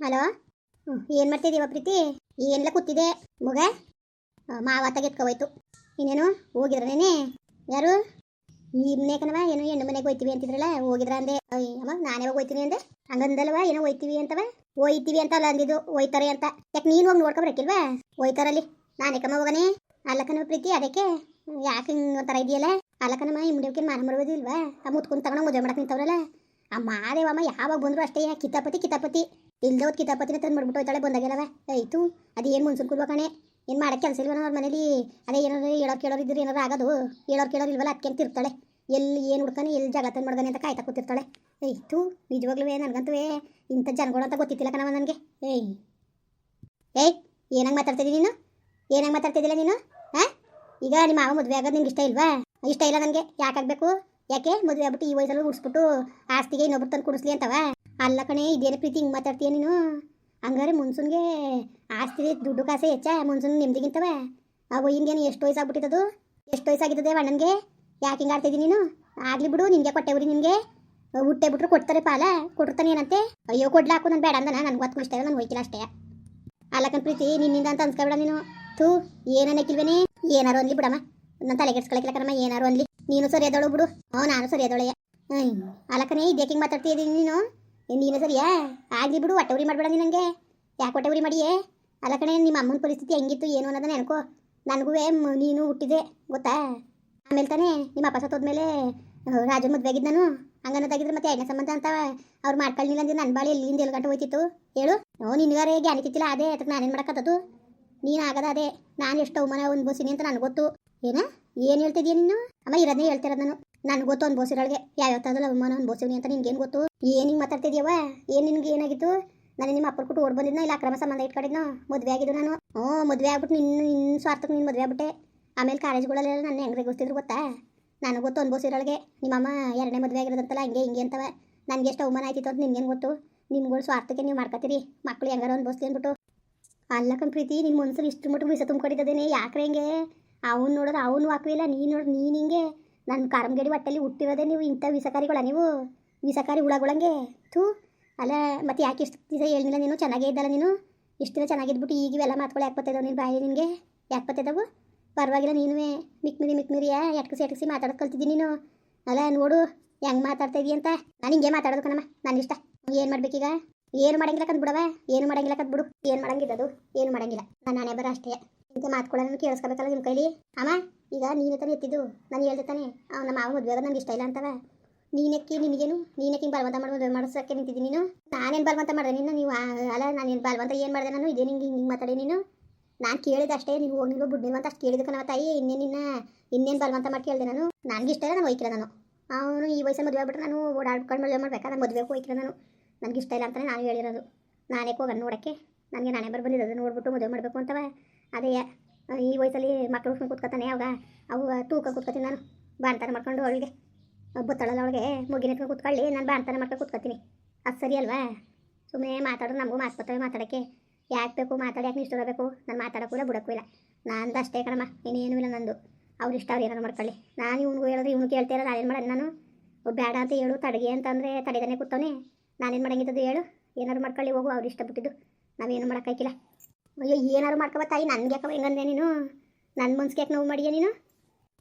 Hello ಏನ್ ಮಾಡ್ತಿದೀವ ಪ್ರೀತಿ ಏನ್ಲ ಕೂತಿದೆ ಮಗ ಮಾವ ತೆಗೆದ್ಕೋಯ್ತು ಇನ್ನೇನು ಹೋಗಿದ್ರೇನೆ ಯಾರು ನಿಮ್ನೆ ಕಣವ ಏನೋ ಹೆಣ್ಣು ಮನೆಗೆ ಹೋಯ್ತೀವಿ ಅಂತಿದ್ರಲ್ಲ ಹೋಗಿದ್ರ ಅಂದೆ ಅಮ್ಮ ನಾನೇ ಹೋಗಿ ಹೋಯ್ತೀನಿ ಅಂದೆ ಹಂಗಂದಲ್ವಾ ಏನೋ ಹೋಯ್ತೀವಿ ಅಂತವ ಹೋಯ್ತೀವಿ ಅಂತ ಅಲ್ಲ ಅಂದಿದ್ದು ಹೋಯ್ತಾರೆ ಅಂತ ಯಾಕೆ ನೀನು ಹೋಗಿ ನೋಡ್ಕೊಬರಕ್ಕಿಲ್ವಾ ಹೋಯ್ತಾರಲ್ಲಿ ನಾನೇ ಕಮ್ಮ ಹೋಗನೆ ಅಲ್ಲಕನ ಪ್ರೀತಿ ಅದಕ್ಕೆ ಯಾಕೆ ಹಿಂಗೆ ಒಂಥರ ಇದೆಯಲ್ಲ? ಅಲ್ಲಕನಮ್ಮ ಈ ಮುಂಡಕ್ಕೆ ಮಾನ ಮರುವುದಿಲ್ವಾ ಆ ಮುತ್ಕೊಂಡು ತಗೊಂಡು ಮದುವೆ ಮಾಡಕ್ಕೆ ನಿಂತವ್ರಲ್ಲ? ಆ ಮಾದೇವಮ್ಮ ಯಾವಾಗ ಬಂದ್ರು ಅಷ್ಟೇ ಕಿತಾಪತಿ ಕಿತಾಪತಿ. ಇಲ್ದೋದ್ ಕಿತಾಪತಿನ ತಂದು ಮಾಡ್ಬಿಟ್ಟು ಹೋಯ್ತಾಳೆ ಬಂದಾಗೆಲ್ಲವ ಆಯಿತು ಅದು ಏನು ಮುನ್ಸುನ್ ಕುಲ್ವ ಕಣೆ? ಏನು ಮಾಡಕ್ಕೆ ಕೆಲಸ ಇಲ್ವನ ಅವ್ರ ಮನೇಲಿ? ಅದೇ ಏನಾದ್ರು ಹೇಳೋರು ಕೇಳೋರು ಇದ್ರೆ ಏನಾರು ಆಗೋದು? ಹೇಳೋರು ಕೇಳೋರು ಇಲ್ವಲ್ಲ ಅದಕ್ಕೆ ಇರ್ತಾಳೆ. ಎಲ್ಲಿ ಏನು ಹುಡ್ತಾನೆ ಎಲ್ಲಿ ಜಗಳ ತಂದು ಮಾಡ್ದಾನೆ ಅಂತ ಕಾಯ್ತಾ ಕೂತಿರ್ತಾಳೆ. ಏಯ್ತು ನಿಜವಾಗ್ಲೂ ನನಗಂತೂ ಇಂಥ ಜನಗಳು ಅಂತ ಗೊತ್ತಿತ್ತಿಲ್ಲ ಕಣವ ನನಗೆ. ಏಯ್. ಏಯ್, ಏನಂಗೆ ಮಾತಾಡ್ತಿದ್ದೀನಿ ನೀನು? ಏನಂಗೆ ಮಾತಾಡ್ತಿದ್ದಿಲ್ಲ ನೀನು? ಈಗ ನಿಮ್ಮ ಮಾವ ಮದುವೆ ಆಗೋದು ನಿಮ್ಗೆ ಇಷ್ಟ ಇಲ್ವಾ? ಇಷ್ಟ ಇಲ್ಲ ನನಗೆ ಯಾಕಾಗಬೇಕು ಯಾಕೆ? ಮದುವೆ ಆಗ್ಬಿಟ್ಟು ಈ ವಯಸ್ಸಲ್ಲಿ ಉಡ್ಸ್ಬಿಟ್ಟು ಆಸ್ತಿಗೆ ಇನ್ನೊಬ್ರು ತಂದು ಕುಡಿಸ್ಲಿ ಅಂತವ? ಅಲ್ಲ ಕಣೆ, ಇದೇನು ಪ್ರೀತಿ ಹಿಂಗೆ ಮಾತಾಡ್ತೀಯ ನೀನು? ಹಂಗಾರೆ ಮುನ್ಸುನ್ಗೆ ಆಸ್ತಿ ದುಡ್ಡು ಕಾಸೆ ಹೆಚ್ಚ, ಮುನ್ಸುನ್ ನಿಮ್ದಿಗಿಂತವ? ಅವು ಹಿಂಗೇನು ಎಷ್ಟು ವಯಸ್ಸಾಗ್ಬಿಟ್ಟಿದ್ದದು ಎಷ್ಟು ವಯಸ್ಸಾಗಿದ್ದದೆ ಅಣ್ಣನಿಗೆ? ಯಾಕೆ ಹಿಂಗೆ ಆಡ್ತಿದ್ದೀನಿ ನೀನು? ಆಗ್ಲಿ ಬಿಡು ನಿನಗೆ ಕೊಟ್ಟೆವ್ರಿ ನಿನಗೆ ಹುಟ್ಟೆ ಬಿಟ್ರು ಕೊಡ್ತಾರೆ ಪಾಲ. ಕೊಟ್ಟಿರ್ತಾನೆ ಏನಂತೆ? ಅಯ್ಯೋ ಕೊಡ್ಲಾಕು ನಾನು ಬೇಡ ಅಂದ ನನಗೆ ಗೊತ್ತು ಇಷ್ಟ ನಾನು ಹೋಯ್ಕಿಲ್ಲ ಅಷ್ಟೇ. ಅಲ್ಲಕನ್ ಪ್ರೀತಿ, ನಿನ್ನಿಂದ ಅಂತ ಅನ್ಸ್ಕೊಬೇಡ ನೀನು. ಥೂ ಏನನ್ನಕ್ಕಿಲ್ವೇನೆ ಏನಾರು ಅನ್ಲಿ ಬಿಡಮ್ಮ. ನನ್ನ ತಲೆ ಕೆಡ್ಸ್ಕೊಳಕಿಲ್ಲ ಏನಾರು ಅನ್ಲಿ. ನೀನು ಸರಿ ಬಿಡು. ಹ್ಞೂ, ನಾನು ಸರಿ ಅದೊಳೆಯ ಹ್ಞೂ. ಹಿಂಗೆ ಮಾತಾಡ್ತಿದ್ದೀನಿ ನೀನು? ನೀನು ಸರಿಯಾ? ಆಗಲಿ ಬಿಡು, ಹೊಟ್ಟೆ ಉರಿ ಮಾಡಬೇಡ ನನಗೆ ಯಾಕೆ ಹೊಟ್ಟೆ ಉರಿ ಮಾಡಿಯೇ? ಅಲಕ್ಕಣೆ ನಿಮ್ಮ ಅಮ್ಮನ ಪರಿಸ್ಥಿತಿ ಹೆಂಗಿತ್ತು, ಏನು ಅನ್ನೋದನ್ನ ನೆನ್ಕೋ ನನಗೂ ನೀನು ಹುಟ್ಟಿದೆ, ಗೊತ್ತಾ? ಆಮೇಲೆ ತಾನೇ ನಿಮ್ಮ ಅಪ್ಪ ಸತ್ತೋದ್ಮೇಲೆ ರಾಜನ ಮದುವೆ ಆಗಿದ್ದು ನಾನು. ಹಂಗನ್ನೋದಾಗಿದ್ರೆ ಮತ್ತೆ ಎಣ್ಣೆ ಸಂಬಂಧ ಅಂತ ಅವ್ರು ಮಾಡ್ಕೊಳ್ಳಿಲ್ಲ ಅಂದ್ರೆ ನನ್ನ ಬಾಳಿ ಎಲ್ಲಿಂದ ಎಲ್ಲಿ ಗಂಟೆ ಹೋಯ್ತಿತ್ತು. ಹೇಳು. ಓ ನಿನ್ಗಾರೆ ಅನಿಸಿತ್ತಿಲ್ಲ ಅದೇ ಅದಕ್ಕೆ ನಾನೇನು ಮಾಡೋಕ್ಕತ್ತದು ನೀನು ಆಗದ ಅದೇ. ನಾನು ಎಷ್ಟು ಅವಮಾನ ಅನ್ಬೋಸಿನಿ ಅಂತ ನನಗೆ ಗೊತ್ತು. ಏನ? ಏನು ಹೇಳ್ತಿದ್ಯಾ ನೀನು? ಅಮ್ಮ ಇರೋದನ್ನೇ ಹೇಳ್ತಿರೋದು ನಾನು. ನನಗೆ ಗೊತ್ತು ಅನ್ಬೋಸಿರೊಳಗೆ ಯಾವ್ಯಾವ ಥರದಲ್ಲಿ ಅವಮಾನ ಬೋಸಿನಿ ಅಂತ ನಿನ್ಗೇನು ಗೊತ್ತು? ಏನು ಹಿಂಗೆ ಮಾತಾಡ್ತಿದ್ಯವ ಏನು ನಿನ್ಗೆ ಏನಾಗಿತ್ತು? ನಾನು ನಿಮ್ಮ ಅಪ್ಪನ ಕೊಟ್ಟು ಓಡ್ ಬಂದಿದ್ನ ಇಲ್ಲ ಅಕ್ರಮ ಸಂಬಂಧ ಇಟ್ಕೊಂಡಿದ್ನೋ? ಮದುವೆ ಆಗಿದ್ದು ನಾನು? ಹ್ಞೂ, ಮದುವೆ ಆಗ್ಬಿಟ್ಟು ನಿನ್ನ ನಿನ್ನ ಸ್ವಾರ್ಥಕ್ಕೆ ನೀನು ಮದುವೆ ಆಗ್ಬಿಟ್ಟೆ. ಆಮೇಲೆ ಕಾಲೇಜ್ಗಳಲ್ಲೆಲ್ಲ ನನ್ನ ಹೆಂಗ್ರೆ ಗೊತ್ತಿದ್ರು ಗೊತ್ತಾ? ನನಗೆ ಗೊತ್ತು ಅನ್ಬೋಸಿರೊಳಗೆ ನಿಮ್ಮಮ್ಮ ಎರಡನೇ ಮದುವೆ ಆಗಿರೋದಂತಲ್ಲ, ಹಂಗೆ ಹಿಂಗೆ ಅಂತವ. ನನಗೆ ಎಷ್ಟು ಅವಮಾನ ಆಯ್ತಿತ್ತು ಅಂತ ನಿನ್ಗೇನು ಗೊತ್ತು? ನಿಮ್ಗಳು ಸ್ವಾರ್ಥಕ್ಕೆ ನೀವು ಮಾಡ್ಕೊತೀರಿ. ಮಕ್ಳು ಹೆಂಗಾರ ಅನ್ಬೋಸ್ಲಿ ಅಂದ್ಬಿಟ್ಟು. ಅಲ್ಲಕನ್ ಪ್ರೀತಿ ನಿನ್ನ ಮನ್ಸಲ್ಲಿ ಇಷ್ಟು ಮಟ್ಟ ವಿಷ ತುಂಬ್ಕೊಂಡಿದ್ದೇನೆ ಯಾಕ್ರೆ ಹೆಂಗೆ? ಅವ್ನು ನೋಡಿದ್ರೆ ಅವನು ಹಾಕುವಿಲ್ಲ ನೀನು ನೋಡಿ, ನೀನು ಹಿಂಗೆ? ನನ್ನ ಕಾರಮಗಡಿ ಹೊಟ್ಟೆಲಿ ಹುಟ್ಟಿರೋದೇ ನೀವು ಇಂಥ ವಿಷಕಾರಿಗಳ ನೀವು? ವಿಷಕಾರಿ ಹುಳಗಳಂಗೆ? ಥೂ, ಅಲ್ಲ, ಮತ್ತೆ ಯಾಕೆ ಇಷ್ಟು ದಿವಸ ಹೇಳಿಲ್ಲ ನೀನು? ಚೆನ್ನಾಗೇ ಇದ್ದಲ್ಲ ನೀನು? ಇಷ್ಟು ದಿನ ಚೆನ್ನಾಗಿದ್ಬಿಟ್ಟು ಈಗ ಇವೆಲ್ಲ ಮಾತುಗಳು ಯಾಕೆ ಬತ್ತಿದಾವೆ ನಿನ್ನ ಬಾಯಿ ನಿನಗೆ? ಯಾಕೆ ಬತ್ತಿದಾವು? ಪರವಾಗಿಲ್ಲ ನೀನುವೇ, ಮಿಕ್ಮಿರಿ ಮಿಕ್ಮಿರಿಯಾ, ಎಟ್ಕಸಿ ಎಟ್ಕಸಿ ಮಾತಾಡೋದು ಕಲ್ತಿದ್ದೀನಿ ನೀನು. ಅಲ್ಲ, ನೋಡು, ಹೆಂಗೆ ಮಾತಾಡ್ತಾ ಇದೀಯ ಅಂತ? ನಾನು ಹಿಂಗೆ ಮಾತಾಡೋದು ಕಣಮ್ಮ ನನ್ನ ಇಷ್ಟ ಏನು ಮಾಡ್ಬೇಕೀಗ? ಏನು ಮಾಡಂಗಿಲ್ಲ ಕದ್ ಬಿಡವ? ಏನು ಮಾಡಂಗಿಲ್ಲ ಕದ್ ಬಿಡು. ಏನು ಮಾಡಂಗಿದ್ದದು ಏನು ಮಾಡಂಗಿಲ್ಲ. ನಾನು ನಾನೇ ಬರ ಅಷ್ಟೇ. ಇಂಥ ಮಾತುಗಳನ್ನು ಕೇಳಿಸ್ಕೋಬೇಕಲ್ಲ ನಿಮ್ಮ ಕೈಲಿ? ಅಮ್ಮ, ಈಗ ನೀನೇ ತಾನೇ ಎತ್ತಿದ್ದು. ನಾನು ಹೇಳ್ದೆ ತಾನೆ. ನಮ್ಮ ಮಾವ ಮದುವೆ ನನಗೆ ನಂಗೆ ಇಷ್ಟ ಇಲ್ಲ ಅಂತವ. ನೀನಕ್ಕೆ ನಿನಗೇನು? ನೀನಕ್ಕೆ ಬಲವಂತ ಮಾಡಿ ಮದುವೆ ಮಾಡಿಸೋಕ್ಕೆ ನಿಂತಿದ್ದೀನಿ ನೀನು? ನಾನೇನು ಬಲವಂತ ಮಾಡಿದೆ ನೀನು? ನೀವು ಅಲ್ಲ ನಾನೇನು ಬಲವಂತ ಏನು ಮಾಡಿದೆ ನಾನು? ಇದೇ ನಿಂಗೆ ಹಿಂಗೆ ಮಾತಾಡಿ ನೀನು? ನಾನು ಕೇಳಿದೆ ಅಷ್ಟೇ. ನೀವು ಹೋಗಿ ನೀವು ಬಿಡ್ನಿಲ್ವ ಅಂತ ಅಷ್ಟು ಕೇಳಿದ ಕಣವ ತಾಯಿ. ಇನ್ನೇನು ನಿನ್ನ, ಇನ್ನೇನು ಬಲವಂತ ಮಾಡಿ ಕೇಳಿದೆ ನಾನು? ನನಗೆ ಇಷ್ಟ ಇಲ್ಲ, ನಾನು ಹೋಯ್ಕಿಲ್ಲ ನಾನು. ಅವನು ಈ ವಯಸ್ಸಲ್ಲಿ ಮದುವೆ ಆಗ್ಬಿಟ್ರೆ ನಾನು ಓಡಾಡ್ಕೊಂಡು ಮದುವೆ ಮಾಡ್ಬೇಕಾ ನಾನು ಮದುವೆಗೆ ಹೋಯ್ಕಿಲ್ಲ ನಾನು. ನನಗೆ ಇಷ್ಟ ಇಲ್ಲ ಅಂತಲೇ ನಾನು ಹೇಳಿರೋದು. ನಾನೇ ಹೋಗೋಣ ನೋಡೋಕ್ಕೆ. ನನಗೆ ನಾನೇ ಬರ್ ಬಂದಿದ್ದು ನೋಡ್ಬಿಟ್ಟು ಮದುವೆ ಮಾಡಬೇಕು ಅಂತವ. ಅದೇ ಈ ವಯಸ್ಸಲ್ಲಿ ಮಕ್ಕಳು ಉಟ್ಕೊಂಡು ಕೂತ್ಕೊತಾನೆ ಅವಾಗ. ಅವು ತೂಕ ಕೂತ್ಕೊತೀನಿ ನಾನು. ಬಾಣ್ತಾನ ಮಾಡ್ಕೊಂಡು ಅವಳಿಗೆ. ಬತ್ತಳಲ್ಲ ಅವಳಿಗೆ. ಮುಗಿನ ಎತ್ಕೊಂಡು ಕೂತ್ಕೊಳ್ಳಿ. ನಾನು ಬಾಣ್ತಾನ ಮಾಡ್ಕೊಂಡು ಕೂತ್ಕೊತೀನಿ. ಅದು ಸರಿ ಅಲ್ವಾ? ಸುಮ್ಮನೆ ಮಾತಾಡೋದು ನಮಗೂ ಮಾತು ಬರ್ತವೆ ಮಾತಾಡೋಕ್ಕೆ. ಯಾಕೆ ಬೇಕು ಮಾತಾಡಿ, ಯಾಕೆ ಇಷ್ಟ ಬೇಕು? ನಾನು ಮಾತಾಡೋಕ್ಕೂ ಇಲ್ಲ, ಬಿಡೋಕ್ಕೂ ಇಲ್ಲ. ನಂದು ಅಷ್ಟೇ ಕಣಮ್ಮ. ಇನ್ನೇನು ಇಲ್ಲ ನಂದು. ಅವ್ರು ಇಷ್ಟ, ಅವ್ರು ಏನಾರು ಮಾಡ್ಕೊಳ್ಳಿ. ನಾನು ಇವ್ನಿಗೂ ಹೇಳಿದ್ರೆ ಇವ್ನು ನಾನು ನಾನೇನು ಮಾಡೋದು ನಾನು? ಬೇಡ ಅಂತ ಹೇಳು, ತಡಗೆ ಅಂತಂದರೆ ತಡೆದಾನೆ ಕೂತವನೆ. ನಾನೇನು ಮಾಡಂಗಿದ್ದದು ಹೇಳು. ಏನಾದ್ರು ಮಾಡ್ಕೊಳ್ಳಿ, ಹೋಗು, ಅವ್ರು ಇಷ್ಟ ಬಿಟ್ಟಿದ್ದು ನಾವೇನು ಮಾಡೋಕ್ಕಾಗಿಲ್ಲ ಅಯ್ಯೋ, ಏನಾದ್ರು ಮಾಡ್ಕೊಬ ತಾಯಿ ನನಗೆ ಯಾಕವ ಹೆಂಗಂದೆ ನೀನು? ನನ್ನ ಮನ್ಸಿಗೆ ಯಾಕೆ ನೋವು ಮಾಡಿಯ ನೀನು?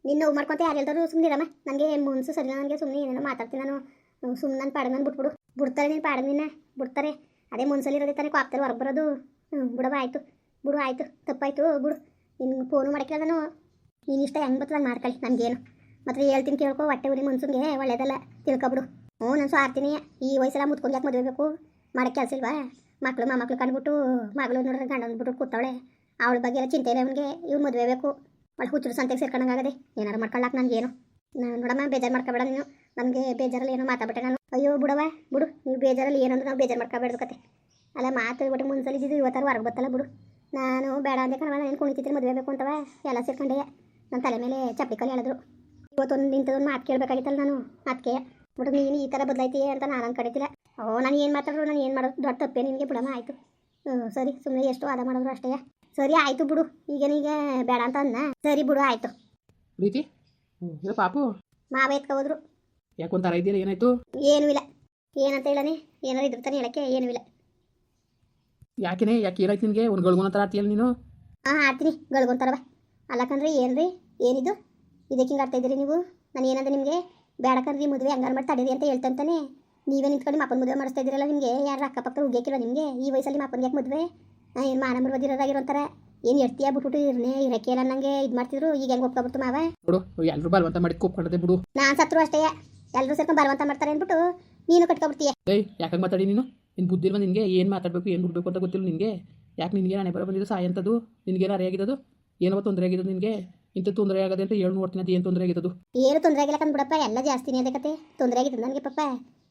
ನೀನು ನೋವು ಮಾಡ್ಕೊತ ಯಾರು ಸುಮ್ಮನೆ ಇರಮ್ಮ. ನನಗೆ ಮನ್ಸು ಸರಿ ನನಗೆ ಸುಮ್ಮನೆ ಏನೇನೋ ಮಾತಾಡ್ತೀನಿ ನಾನು. ಸುಮ್ಮನೆ ನನ್ನ ಪಾಡನ ಬಿಟ್ಬಿಡು. ಬಿಡ್ತಾರೆ ನೀನು ಪಾಡ ನಿನ್ನ. ಬಿಡ್ತಾರೆ. ಅದೇ ಮನ್ಸಲ್ಲಿರೋದೇ ತಾನೇ ಕಾಪ್ತಾರೆ ಹೊರಗೆ ಬರೋದು. ಬಿಡವ ಆಯಿತು. ಬಿಡು, ಆಯಿತು. ತಪ್ಪಾಯಿತು, ಬಿಡು. ನಿನ್ಗೆ ಫೋನು ಮಾಡಕ್ಕಿಲ್ಲ ನಾನು ನೀನು ಇಷ್ಟ ಹೆಂಗೆ ಬರ್ತದೆ ಮಾಡ್ಕೊಳ್ಳಿ ನನಗೇನು. ಮತ್ತೆ ಹೇಳ್ತೀನಿ ಕೇಳ್ಕೊ, ಹೊಟ್ಟೆ ಉರಿ ಮುನ್ಸುಂಗೆ ಒಳ್ಳೇದಲ್ಲ. ತಿಳ್ಕೊಬಿಡು ಹ್ಞೂ, ನಾನು ಆಡ್ತೀನಿ. ಈ ವಯಸ್ಸೆಲ್ಲ ಮುತ್ಕೊಂಡು ಯಾಕೆ ಮದುವೆ ಬೇಕು? ಮಾಡೋಕ್ಕೆ ಕೆಲಸ ಇಲ್ವಾ? ಮಕ್ಕಳು ಮೊಮ್ಮಕ್ಳು ಕಂಡುಬಿಟ್ಟು ಮಗಳು ನೋಡಿದ್ರೆ ಗಂಡ ಅಂದ್ಬಿಟ್ಟು ಕೂತವಳೆ. ಅವಳ ಬಗ್ಗೆ ಎಲ್ಲ ಚಿಂತೆ ಇಲ್ಲ ಅವನಿಗೆ ಇವ್ನು ಮದುವೆ ಬೇಕು. ಅವಳು ಹುಚ್ಚರು ಸಂತೆಗೆ ಸೇರ್ಕೊಂಡಂಗಾಗದೆ ಏನಾರು ಮಾಡ್ಕೊಳ್ಳಾಕ ನನಗೇನು. ನಾನು ನೋಡಮ್ಮ, ಬೇಜಾರು ಮಾಡ್ಕೊಬೇಡ ನೀನು. ನನಗೆ ಬೇಜಾರಲ್ಲಿ ಏನೋ ಮಾತಾಡ್ಬಿಟ್ಟೆ ನಾನು. ಅಯ್ಯೋ ಬಿಡವ ಬಿಡು. ನೀವು ಬೇಜಾರಲ್ಲಿ ಏನಂದ್ರೆ ನಾವು ಬೇಜಾರು ಮಾಡ್ಕೊಬೇಡ್ದು ಕತೆ. ಅಲ್ಲ, ಮಾತು ಬಿಟ್ಟು ಮುಂದ್ಸಲ ಇದ್ದಿದ್ದು ಇವತ್ತಾರು ಹೊರಗೆ ಬತ್ತಲ್ಲ ಬಿಡು. ನಾನು ಬೇಡ ಅಂದೆ ಕಣವ ನಾನು ಕುಣಿತಿದ್ರೆ ಮದುವೆ ಬೇಕು ಅಂತವ ಎಲ್ಲ ಸೇರ್ಕೊಂಡೆ. ನನ್ನ ತಲೆ ಮೇಲೆ ಚಪ್ಪಲಿ ಕಲಿ ಹೇಳಿದ್ರು ಇವತ್ತೊಂದು ನಿಂತದೊಂದು ಮಾತು ಕೇಳಬೇಕಾಗಿತ್ತಲ್ಲ ನಾನು. ಅದಕ್ಕೆ ಬಿಡು ನೀನು ಈ ಥರ ಬದಲಾಯ್ತೀಯ ಅಂತ ನಾನು ಅನ್ಕೊಂಡಿದ್ದಿಲ್ಲ. ಓ ನಾನು ಏನು ಮಾತಾಡ್ರು ನಾನು ಏನು ಮಾಡೋದು? ದೊಡ್ಡ ತಪ್ಪೇ ನಿನಗೆ ಬಿಡಮ್ಮ ಆಯಿತು. ಹ್ಞೂ ಸರಿ ಸುಮ್ಮನೆ ಎಷ್ಟು ಅದ ಮಾಡಿದ್ರು ಅಷ್ಟೇ. ಸರಿ ಆಯಿತು ಬಿಡು. ಈಗ ನೀಗ ಬೇಡ ಅಂತ ಅನ್ನ ಸರಿ ಬಿಡು ಆಯಿತು. ಪ್ರೀತಿ? ಇಲ್ಲ ಪಾಪು? ಮಾವ ಎತ್ಕೊ ಹೋದ್ರು. ಯಾಕೊಂಥರ ಇದೆಯಲ್ಲ ಏನಾಯ್ತು? ಏನೂ ಇಲ್ಲ. ಏನಂತ ಹೇಳನೆ? ಏನಾರು ಇದ್ರ ತಾನೆ ಹೇಳಕ್ಕೆ? ಏನೂ ಇಲ್ಲ. ಯಾಕೆನೆ? ಯಾಕೆ ಏನಾಯ್ತು ನಿನಗೆ? ಒಂದು ಗಳಿಗೋನ ಥರ ಆಡ್ತೀಯಲ್ಲ ನೀನು? ಹಾಂ ಆಡ್ತೀನಿ. ಬಾ. ಅಲ್ಲಕಂದ್ರೆ ಏನ್ರಿ? ಏನಿದು? ಇದಕ್ಕೆ ಹಿಂಗೆ ಆಡ್ತಾ ಇದ್ದೀರಿ ನೀವು? ನಾನು ಏನಂದ್ರೆ ನಿಮಗೆ? ಬೇಡಕಂದ್ರಿ ಮದುವೆ ಹಂಗಾರು ಮಾಡಿ ತಡೀರಿ ಅಂತ ಹೇಳ್ತಂತಾನೆ. ನೀವೇ ನಿಂತ್ಕೊಂಡು ಮಾಪನ ಮದುವೆ ಮಾಡಿಸ್ತಾ ಇದ್ದೀರಲ್ಲ ನಿಮಗೆ? ಯಾರು ಅಕ್ಕಪಕ್ಕ ಉಗ್ಯಾಕಿಲ್ಲ ನಿಮಗೆ? ಈ ವಯಸ್ಸಲ್ಲಿ ಮಾಪನ್ಗೆ ಯಾಕೆ ಮದುವೆ? ಏನು ಮಾನ ಅಂತಾರೆ? ಏನು ಎಡ್ತೀಯ ಬಿಟ್ಬಿಟ್ಟು ಇರ್ನೆ? ಇರಕ್ಕೆ ಇಲ್ಲ ನಂಗೆ ಇದು ಮಾಡ್ತಿದ್ರು. ಈಗ ಹೆಂಗೆ ಒಪ್ಕೊಬಿಡ್ತು ಮಾವ? ನೋಡು ಎಲ್ಲರೂ ಬಲವಂತ ಮಾಡಿ ಕೂಪ್ಕೊಂಡದೆ ಬಿಡು. ನಾನು ಸತ್ರು ಅಷ್ಟೇ. ಎಲ್ಲರೂ ಸೇರ್ಕೊಂಡು ಬಲವಂತ ಮಾಡ್ತಾರೆ ಅಂದ್ಬಿಟ್ಟು ನೀನು ಕಟ್ಕೊಬಿಡ್ತೀಯ. ಏಯ್ ಯಾಕೆ ಮಾತಾಡಿ ನೀನು? ನಿನ್ನ ಬುದ್ಧಿ ಇಲ್ವಾ ನಿನಗೆ? ಏನು ಮಾತಾಡಬೇಕು ಏನು ಬಿಡಬೇಕು ಅಂತ ಗೊತ್ತಿಲ್ಲ ನಿನಗೆ? ಯಾಕೆ ನಿನಗೆ ನಾನೇ ಬರೋ ಬಂದಿದ್ದು ಸಾಯಂಥದ್ದು ನಿನಗೆ ನಿನಗೇನು ಅರಿಯಾಗಿದ್ದು ಏನೋ ತೊಂದರೆ ಆಗಿದ್ದು ನಿನಗೆ? ಇಂಥ ತೊಂದರೆ ಆಗದೆ ಅಂತ ಹೇಳಿ ನೋಡ್ತೀನಿ ಅದು ಏನು ತೊಂದರೆ ಆಗಿದ್ದು ಏನು ತೊಂದರೆ ಆಗಿಲ್ಲ ಕಂದ್ಬಿಡಪ್ಪ ಎಲ್ಲ ಜಾಸ್ತಿನೇ ಅದೇ ಕತೆ. ತೊಂದರೆ ಆಗಿತ್ತು ನನಗೆ ಪಪ್ಪ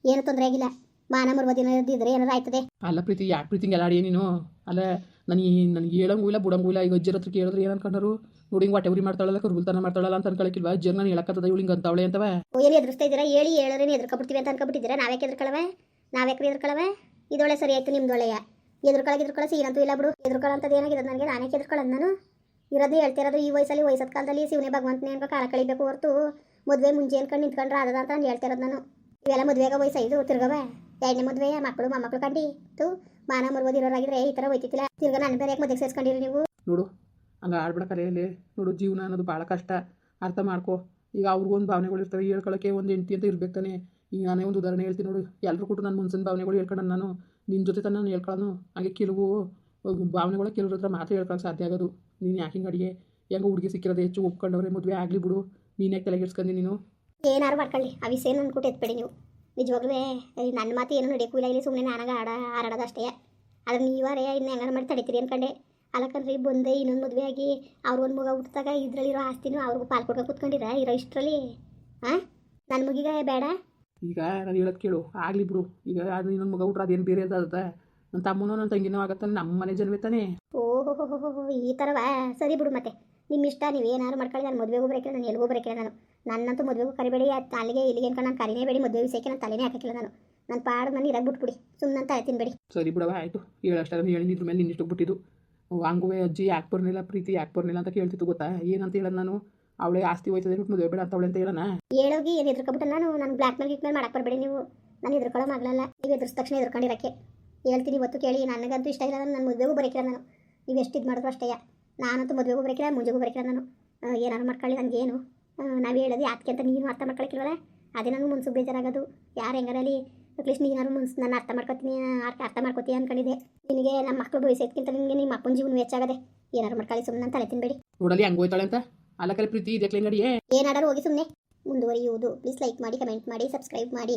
ಏನು ತೊಂದರೆ ಆಗಿಲ್ಲ. ಮಾನ ಮರ್ವದಿನ ಇದ್ರೆ ಏನಾರ ಆಯ್ತದೆ? ಅಲ್ಲ ಪ್ರೀತಿ ಯಾಕೆ ಪ್ರೀತಿ ಎಲ್ಲ ಆಡಿಯ ನೀನು? ಅಲ್ಲ ನನಗೆ ನನಗೆ ಹೇಳಂಗೂ ಇಲ್ಲ ಬಿಡಂಗೂ ಇಲ್ಲ ಈಗ ಅಜ್ಜರ ಹತ್ರ ಕೇಳಿದ್ರೆ ಏನು ಅನ್ಕೊಂಡರು? ನೋಡಿ ಹಿಂಗೆ ಹೊಟ್ಟೆ ಉರಿ ಮಾಡ್ತಾಳಲ್ಲ ಕರುಲ್ತನ ಮಾಡ್ತಾಳಲ್ಲ ಅಂತ ಅನ್ಕೊಳಕಿಲ್ವಾ? ಅಜ್ಜರ್ ನಾನು ಹೇಳಕ್ಕತ್ತದ ಇವಳು ಹಿಂಗೆ ಅಂತವಳೆ ಅಂತವ? ಏನು ಎದುರಿಸ್ತಾ ಇದ್ದೀರಾ? ಹೇಳಿ ಹೇಳೋರೇನು ಎದ್ರಕೊಬಿಡ್ತೀವಿ ಅಂತ ಅನ್ಕೊಬಿಟ್ಟಿದ್ದೀರಾ? ನಾವ್ಯಾಕೆ ಎದ್ರಕೊಳವೆ? ನಾವ್ಯಾಕೆ ಎದ್ರಕೊಳವೆ? ಇದೊಳೆ ಸರಿ ಆಯ್ತು ನಿಮ್ದೊಳೆಯ. ಎದುರ್ಕೊಳಗೆ ಎದುರ್ಕೊಳ ಸೀನಂತೂ ಇಲ್ಲ ಬಿಡು. ಎದ್ರಕೊಳ್ಳೋಂಥದ್ದು ಏನಾಗಿದೆ ನನಗೆ? ನಾನೇ ಎದ್ರಕೊಳ್ಳೋದು ನಾನು? ಇರೋದು ಹೇಳ್ತಿರೋದು ಈ ವಯಸ್ಸಲ್ಲಿ ವಯಸ್ಸದ ಕಾಲದಲ್ಲಿ ಶಿವನೇ ಭಗವಂತನೇ ಅನ್ಕೊ ಕಾಲ ಕಳಿಬೇಕು ಹೊರತು ಮದುವೆ ಮುಂಚೆ ಅನ್ಕೊಂಡು ನಿಂತ್ಕೊಂಡ್ರೆ ಆದದ ಅಂತ ಹೇಳ್ತಿರೋದು ನಾನು. ಇವೆಲ್ಲ ಮದುವೆಗೆ ವಯಸ್ಸು ಇದು ತಿರ್ಗವೆ ಎರಡನೇ ಮದುವೆ ಮಕ್ಕಳು ಮೊಮ್ಮಕ್ಕಳು ಕಂಡಿ. ತು, ಮಾನ ಮರ್ವದಿರೋರಾಗಿದ್ರೆ ಈ ಥರ ಹೋಯ್ತಿತ್ತಿಲ್ಲ. ತಿರ್ಗ ನನ್ನ ಬೇರೆ ಯಾಕೆ ಮದುವೆಗೆ ಸೇರಿಸ್ಕೊಂಡಿರಿ ನೀವು. ನೋಡು, ಹಂಗೆ ಆಡ್ಬಿಡ ಕಲೆಯಲ್ಲಿ. ನೋಡು, ಜೀವನ ಅನ್ನೋದು ಭಾಳ ಕಷ್ಟ. ಅರ್ಥ ಮಾಡ್ಕೊ. ಈಗ ಅವ್ರಿಗೊಂದು ಭಾವನೆಗಳು ಇರ್ತವೆ, ಹೇಳ್ಕೊಳಕ್ಕೆ ಒಂದು ಹೆಂಡತಿ ಅಂತ ಇರ್ಬೇಕು ತಾನೆ. ಈಗ ನಾನೇ ಒಂದು ಉದಾಹರಣೆ ಹೇಳ್ತೀನಿ ನೋಡು. ಎಲ್ಲರೂ ಕೂಡ ನನ್ನ ಮನ್ಸಿನ ಭಾವನೆಗಳು ಹೇಳ್ಕೊಂಡು ನಾನು. ನಿನ್ನ ಜೊತೆ ತಾನು ನಾನು ಹೇಳ್ಕೊಳ್ಳೋನು ಹಾಗೆ ಕೆಲವು ಭಾವನೆಗಳು ಕೆಲವ್ರ ಹತ್ರ ಮಾತ್ರ ಹೇಳ್ಕೊಳಕ್ಕೆ ಸಾಧ್ಯ ಆಗೋದು. ನೀನು ಯಾಕೆ ಹಿಂಗೆ ಅಡಿಗೆ? ಹೆಂಗೆ ಹುಡುಗಿ ಸಿಕ್ಕಿರೋದು ಹೆಚ್ಚು ಒಪ್ಕೊಂಡವ್ರೆ ಮದುವೆ ಆಗಲಿ ಬಿಡು. ನೀನೇ ತಲೆಗೆಡ್ಸ್ಕೊಂಡು ನೀನು? ಏನಾರು ಮಾಡ್ಕೊಳ್ಳಿ ಆ ವಿಷಯ ಅನ್ಕೊಟ್ಟು ಎತ್ಬೇಡಿ ನೀವು. ನಿಜವಾಗ್ಲೂ ನನ್ನ ಮಾತು ಏನು ನಡೆಯಕ್ಕೂ ಇಲ್ಲ. ಇಲ್ಲಿ ಸುಮ್ಮನೆ ನನಗೆ ಆಡ ಆಡೋದು ಅಷ್ಟೇ. ಆದ್ರೆ ನೀವಾರೇ ಇನ್ನು ಹೆಂಗಾರು ಮಾಡಿ ತಡಿತೀರಿ ಅನ್ಕಂಡೆ. ಅಲ್ಲಕಂದ್ರೆ ಬಂದೆ ಇನ್ನೊಂದು ಮದುವೆ ಆಗಿ ಅವ್ರಿಗೊಂದು ಮಗ ಹುಟ್ಟಿದಾಗ ಇದ್ರಲ್ಲಿರೋ ಆಸ್ತಿನೂ ಅವ್ರಿಗೂ ಪಾಲ್ ಕೊಡ್ಕೊಂಡು ಕೂತ್ಕೊಂಡಿರ? ಇರೋ ಇಷ್ಟರಲ್ಲಿ? ಹಾಂ ನನ್ನ ಮಗಿಗೆ ಬೇಡ. ಈಗ ನಾನು ಹೇಳೋದು ಕೇಳು. ಆಗಲಿ ಬಿಡು. ಈಗ ಅದು ಇನ್ನೊಂದು ಮಗ ಹುಟ್ರೆ ಅದೇನು ಬೇರೆ ಅದ ನನ್ನ ತಮ್ಮನೋ ನನ್ನ ತಂಗಿನೋ ಆಗತ್ತಾನೆ ನಮ್ಮ ಮನೆ ಜನ್ಮೆ ತಾನೆ. ಓಹೋ ಈ ಥರವಾ ಸರಿ ಬಿಡು ಮತ್ತೆ. ನಿಮ್ಮ ಇಷ್ಟ ನೀವು ಏನಾದ್ರು ಮಾಡ್ಕೊಳ್ಳಿ ನಾನು ಮದುವೆಗೂ ಬರೋಕಿಲ್ಲ ನಾನು ಎಲ್ಲಿಗೂ ಬರೋಕಿಲ್ಲ ನಾನು. ನನ್ನಂತೂ ಮದುವೆಗೂ ಕರಿಬೇಡಿ ಅಲ್ಲಿಗೆ ಇಲ್ಲಿಗೆ ಅನ್ಕೊಂಡು ನಾನು ಕರಿನೇ ಬೇಡಿ ಮದುವೆ ವಿಷಯಕ್ಕೆ ನಾನು ತಲೆನೇ ಹಾಕಿಲ್ಲ ನಾನು. ನನ್ನ ಪಾಡು ನಾನು ಇರಾಗ ಬಿಟ್ಬಿಡಿ. ಸುಮ್ಮನೆ ತಲೆ ತಿನ್ಬೇಡಿ ಸರಿ ಬಿಡವ ಆಯಿತು. ಹೇಳಷ್ಟು ಹೇಳಿ ನಿದ್ರ ಮೇಲೆ ನಿನ್ನಿಷ್ಟು ಬಿಟ್ಟಿದ್ದು. ಹಂಗುವೆ ಅಜ್ಜಿ ಯಾಕೆ ಬರ್ನಿಲ್ಲ ಪ್ರೀತಿ ಯಾಕೆ ಬರ್ನಿಲ್ಲ ಅಂತ ಕೇಳ್ತಿತ್ತು ಗೊತ್ತಾ? ಏನಂತ ಹೇಳೋದು ನಾನು? ಅವಳೆ ಆಸ್ತಿ ಹೋಯ್ತದೆ ಬಿಟ್ಟು ಮದುವೆ ಬೇಡ ಅಂತ ಅವಳೆ ಅಂತ ಹೇಳೋಣ ಹೇಳೋಗಿ ಏನು ಎದುರ್ಕೊಬಿಟ್ಟು ನಾನು? ನಾನು ಬ್ಲ್ಯಾಕ್ ಮೇಲ್ ಗಿಟ್ ಮೇಲೆ ಮಾಡಕ್ಕೆ ಬರಬೇಡಿ ನೀವು. ನಾನು ಎದುರ್ಕೊಳ್ಳೋ ಮಗಳಲ್ಲ ನೀವು ಎದುರಿಸಿದ ತಕ್ಷಣ ಎದ್ರಕೊಂಡಿರಕ್ಕೆ. ಹೇಳ್ತೀನಿ ಇವತ್ತು ಕೇಳಿ ನನಗಂತೂ ಇಷ್ಟ ಇಲ್ಲ ನಾನು ಮದುವೆಗೂ ಬರೋಕಿಲ್ಲ ನಾನು. ನೀವು ಎಷ್ಟು ಇದು ಮಾಡಿದ್ರು ಅಷ್ಟೇ ನಾನಂತೂ ಮದುವೆಗೂ ಬರೋಕಿಲ್ಲ ಮುಂಜೆಗೂ ಬರೋಕಿಲ್ಲ ನಾನು. ಏನಾದ್ರು ಏನಾರು ಮಾಡ್ಕೊಳ್ಳಿ ನನಗೇನು ನಾವು ಹೇಳೋದು ಯಾಕೆ ಅಂತ ನೀನು ಅರ್ಥ ಮಾಡ್ಕೊಳಕ್ಕಿಲ್ವಲ್ಲ? ಅದೇ ನನಗೆ ಮುನ್ಸು ಬೇಜಾರಾಗೋದು. ಯಾರು ಹೆಂಗಾರಲ್ಲಿ ಅಟ್ಲೀಸ್ಟ್ ನೀನಾರು ಮನ್ಸು ನಾನು ಅರ್ಥ ಮಾಡ್ಕೊತೀನಿ ಅರ್ಥ ಅರ್ಥ ಮಾಡ್ಕೊತೀಯ ಅನ್ಕೊಂಡಿದ್ದೆ. ನಿನಗೆ ನಮ್ಮ ಮಕ್ಕಳು ಭವಿಷ್ಯಕ್ಕಿಂತ ನಿಮಗೆ ನಿಮ್ಮ ಅಪ್ಪನ ಜೀವನ ಹೆಚ್ಚಾಗದೆ. ಏನಾರು ಮಾಡ್ಕೊಳ್ಳಿ ಸುಮ್ಮನೆ ತಲೆ ತಿನ್ಬೇಡಿ. ನೋಡಲಿ ಹಂಗೆ ಹೋಯ್ತಾಳೆ ಅಂತ? ಅಲ್ಲಕಲೆ ಪ್ರೀತಿ ಇದೆ ಏನಾದರೂ ಹೋಗಿ ಸುಮ್ಮನೆ ಮುಂದುವರಿಯುವುದು. ಪ್ಲೀಸ್ ಲೈಕ್ ಮಾಡಿ ಕಮೆಂಟ್ ಮಾಡಿ ಸಬ್ಸ್ಕ್ರೈಬ್ ಮಾಡಿ.